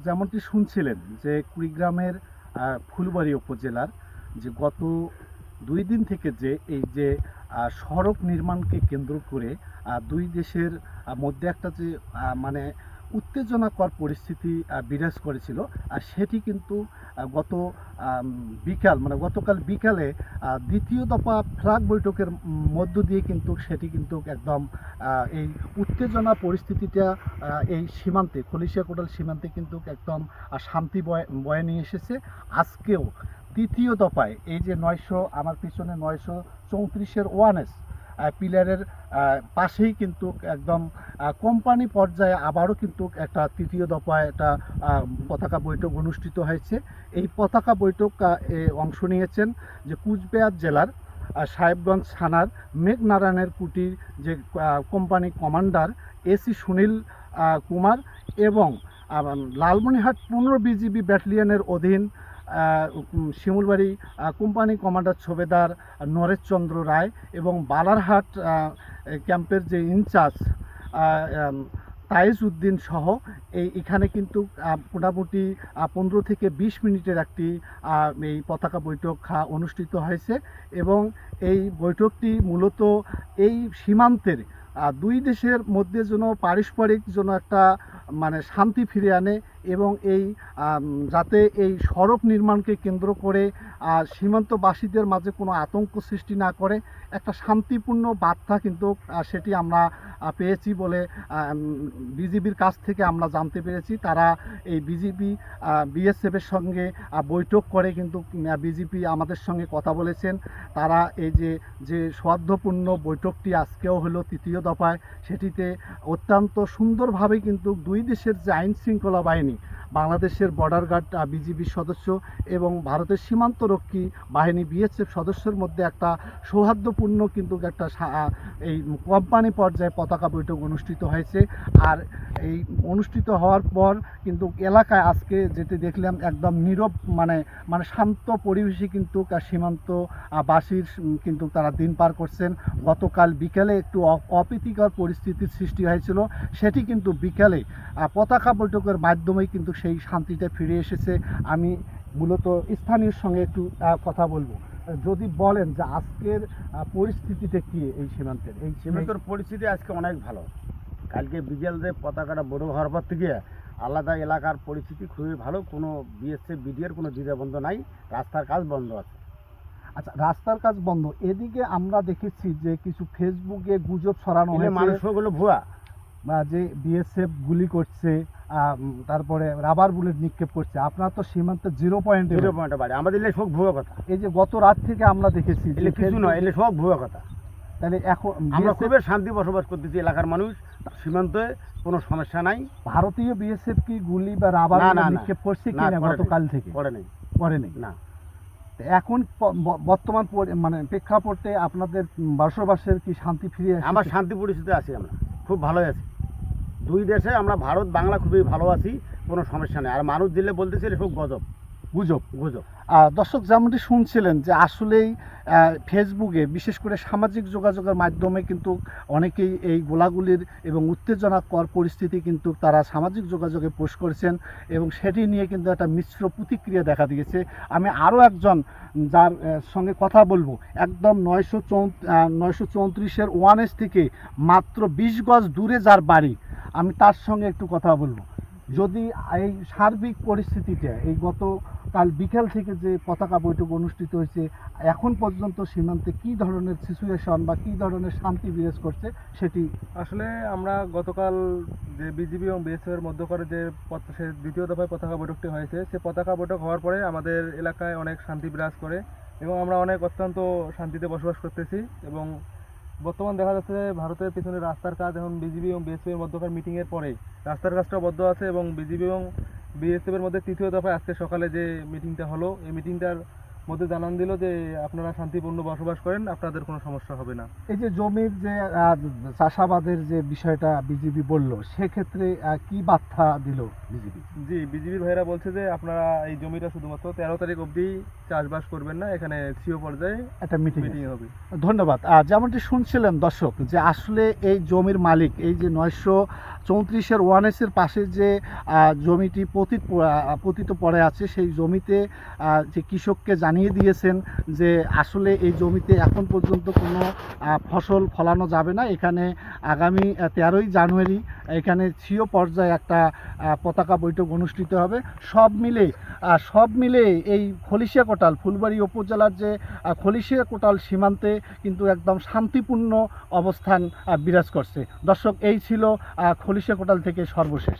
যেমনটি শুনছিলেন যে কুড়িগ্রামের ফুলবাড়ি উপজেলার যে গত দুই দিন থেকে যে এই যে সড়ক নির্মাণকে কেন্দ্র করে দুই দেশের মধ্যে একটা যে মানে উত্তেজনাকর পরিস্থিতি বিরাজ করেছিল। আর সেটি কিন্তু গত বিকাল মানে গতকাল বিকালে দ্বিতীয় দফা ফ্ল্যাগ বৈঠকের মধ্য দিয়ে কিন্তু সেটি কিন্তু একদম এই উত্তেজনা পরিস্থিতিটা এই সীমান্তে, খলিশিয়া কোটাল সীমান্তে কিন্তু একদম শান্তি বয়ে বয়ে নিয়ে এসেছে। আজকেও তৃতীয় দফায় এই যে নয়শো, আমার পিছনে নয়শো চৌত্রিশের ওয়ানেস পিলারের পাশেই কিন্তু একদম কোম্পানি পর্যায়ে আবারও কিন্তু একটা তৃতীয় দফায় একটা পতাকা বৈঠক অনুষ্ঠিত হয়েছে। এই পতাকা বৈঠক অংশ নিয়েছেন যে কুচবিহার জেলার সাহেবগঞ্জ থানার মেঘনারায়ণের কুটির যে company commander AC Sunil Kumar এবং আহ, লালমনিরহাট পনেরো বিজিবি ব্যাটালিয়নের অধীন শিমুলবাড়ি কোম্পানি কমান্ডার ছবেদার নরেশচন্দ্র রায় এবং বালারহাট ক্যাম্পের যে ইনচার্জ তাইজ উদ্দিন সহ এই এখানে কিন্তু মোটামুটি পনেরো থেকে বিশ মিনিটের একটি এই পতাকা বৈঠক অনুষ্ঠিত হয়েছে এবং এই বৈঠকটি মূলত এই সীমান্তের দুই দেশের মধ্যে যেন পারস্পরিক যেন একটা মানে শান্তি ফিরে আনে এবং এই যাতে এই সড়ক নির্মাণকে কেন্দ্র করে সীমান্তবাসীদের মাঝে কোনো আতঙ্ক সৃষ্টি না করে, একটা শান্তিপূর্ণ বার্তা কিন্তু সেটি আমরা পেয়েছি বলে বিজিবির কাছ থেকে আমরা জানতে পেরেছি। তারা এই বিজিবি বিএসএফের সঙ্গে বৈঠক করে কিন্তু বিজেপি আমাদের সঙ্গে কথা বলেছেন। তারা এই যে যে সৌহার্দ্যপূর্ণ বৈঠকটি আজকেও হলো তৃতীয় দফায়, সেটিতে অত্যন্ত সুন্দরভাবে কিন্তু দুই দেশের যে আইন শৃঙ্খলা বাহিনী পারিনি বাংলাদেশের বর্ডার গার্ড বিজিবির সদস্য এবং ভারতের সীমান্তরক্ষী বাহিনী, বিএসএফ সদস্যের মধ্যে একটা সৌহার্দ্যপূর্ণ কিন্তু একটা এই কোম্পানি পর্যায়ে পতাকা বৈঠক অনুষ্ঠিত হয়েছে। আর এই অনুষ্ঠিত হওয়ার পর কিন্তু এলাকায় আজকে যেটি দেখলাম একদম নীরব মানে মানে শান্ত পরিবেশে কিন্তু কা- সীমান্ত বাসীর কিন্তু তারা দিন পার করছেন। গতকাল বিকেলে একটু অপ্রীতিকর পরিস্থিতির সৃষ্টি হয়েছিল। সেটি কিন্তু বিকেলে পতাকা বৈঠকের মাধ্যমেই কিন্তু সেই শান্তিটা ফিরে এসেছে। আমি মূলত স্থানীয় সঙ্গে একটু কথা বলব। যদি বলেন যে আজকের পরিস্থিতিতে কি এই সীমান্তের? এই সীমান্তর পরিস্থিতি আজকে অনেক ভালো। কালকে বিকেল যে পতাকাটা বড় হওয়ার পর থেকে আলাদা এলাকার পরিস্থিতি খুবই ভালো। কোনো বিএসএফ বিডিআর কোনো দ্বিধাবন্ধ নাই। রাস্তার কাজ বন্ধ আছে। আচ্ছা রাস্তার কাজ বন্ধ। এদিকে আমরা দেখেছি যে কিছু ফেসবুকে গুজব ছড়ানো হয়েছে। মানুষগুলো ভুয়া। বা যে বিএসএফ গুলি করছে। তারপরে রাবার বুলেট নিক্ষেপ করছে। আপনার তো সীমান্তে জিরো পয়েন্টে জিরো পয়েন্ট বাড়ি। আমাদের এলে সব ভুয়া কথা। এই যে গত রাত থেকে আমরা দেখেছি এলে কিছু নয় এলে সব ভুয়া কথা। তাহলে এখন আমরা খুবই শান্তি বসবাস করতেছি এলাকার মানুষ সীমান্তে কোনো সমস্যা নাই। ভারতীয় বিএসএফ কি গুলি বা রাবার। নিক্ষেপ করছে কিনা গতকাল থেকে? নেই। করেনি না। এখন বর্তমান মানে প্রেক্ষাপটে আপনাদের বসবাসের কি শান্তি ফিরে? আমরা শান্তি পরিস্থিতি আছি আমরা। খুব ভালোই আছি। দুই দেশে আমরা ভারত বাংলা খুবই ভালো আছি কোনো সমস্যা নেই। আর মানুষ দিলে বলতেছে এলে সব গজব। গুজব। গুজব। দর্শক যেমনটি শুনছিলেন যে আসলেই ফেসবুকে বিশেষ করে সামাজিক যোগাযোগের মাধ্যমে কিন্তু অনেকেই এই গোলাগুলির এবং উত্তেজনাকর পরিস্থিতি কিন্তু তারা সামাজিক যোগাযোগে পোস্ট করেছেন এবং সেটি নিয়ে কিন্তু একটা মিশ্র প্রতিক্রিয়া দেখা দিয়েছে। আমি আরও একজন যার সঙ্গে কথা বলব। একদম নয়শো চৌ নয়শো চৌত্রিশের ওয়ানেস থেকে মাত্র বিশ গজ দূরে যার বাড়ি। আমি তার সঙ্গে একটু কথা বলব। যদি এই সার্বিক পরিস্থিতিতে এই গত কাল বিকেল থেকে যে পতাকা বৈঠক অনুষ্ঠিত হয়েছে, এখন পর্যন্ত সীমান্তে কি ধরনের সিচুয়েশন বা কি ধরনের শান্তি বিরাজ করছে সেটি আসলে আমরা গতকাল যে বিজিবি এবং বিএসএফ এর মধ্যকার যে সে দ্বিতীয় দফায় পতাকা বৈঠকটি হয়েছে, সে পতাকা বৈঠক হওয়ার পরে আমাদের এলাকায় অনেক শান্তি বিরাজ করে এবং আমরা অনেক অত্যন্ত শান্তিতে বসবাস করতেছি এবং বর্তমান দেখা যাচ্ছে যে ভারতের পিছনে রাস্তার কাজ এখন বিজিবি এবং বিএসএফ এর মধ্যকার মিটিংয়ের পরে। রাস্তার কাজটা বদ্ধ আছে এবং বিজিবি এবং বিএসএফের মধ্যে তৃতীয় দফায় আজকে সকালে যে মিটিংটা হলো, এই মিটিংটার মধ্যে জানান দিল যে আপনারা শান্তিপূর্ণ বসবাস করেন আপনাদের কোনো সমস্যা হবে না। এই যে জমির যে চাষাবাদের যে বিষয়টা বিজিবি বলল সেক্ষেত্রে কি বার্তা দিল বিজিবি জি বিজিবির ভাইরা বলছে যে আপনারা এই জমিটা শুধুমাত্র তেরো তারিখ অবধি চাষবাস করবেন না এখানে সিও পর্যায়ে একটা মিটিং মিটিং হবে। ধন্যবাদ। যেমনটি শুনছিলেন দর্শক যে আসলে এই জমির মালিক এই যে নয়শো চৌত্রিশের ওয়ানেসের পাশে যে জমিটি পতিত পতিত পড়ে আছে, সেই জমিতে যে কৃষককে জানিয়ে দিয়েছেন যে, আসলে এই জমিতে এখন পর্যন্ত কোনো ফসল ফলানো যাবে না। এখানে আগামী তেরোই জানুয়ারি এখানে সিও পর্যায়ে একটা পতাকা বৈঠক অনুষ্ঠিত হবে। সব মিলে সব মিলে এই খলিশিয়া কোটাল, ফুলবাড়ি উপজেলার যে খলিশিয়া কোটাল সীমান্তে কিন্তু একদম শান্তিপূর্ণ অবস্থান বিরাজ করছে। দর্শক, এই ছিল খলিশিয়া কোটাল থেকে সর্বশেষ।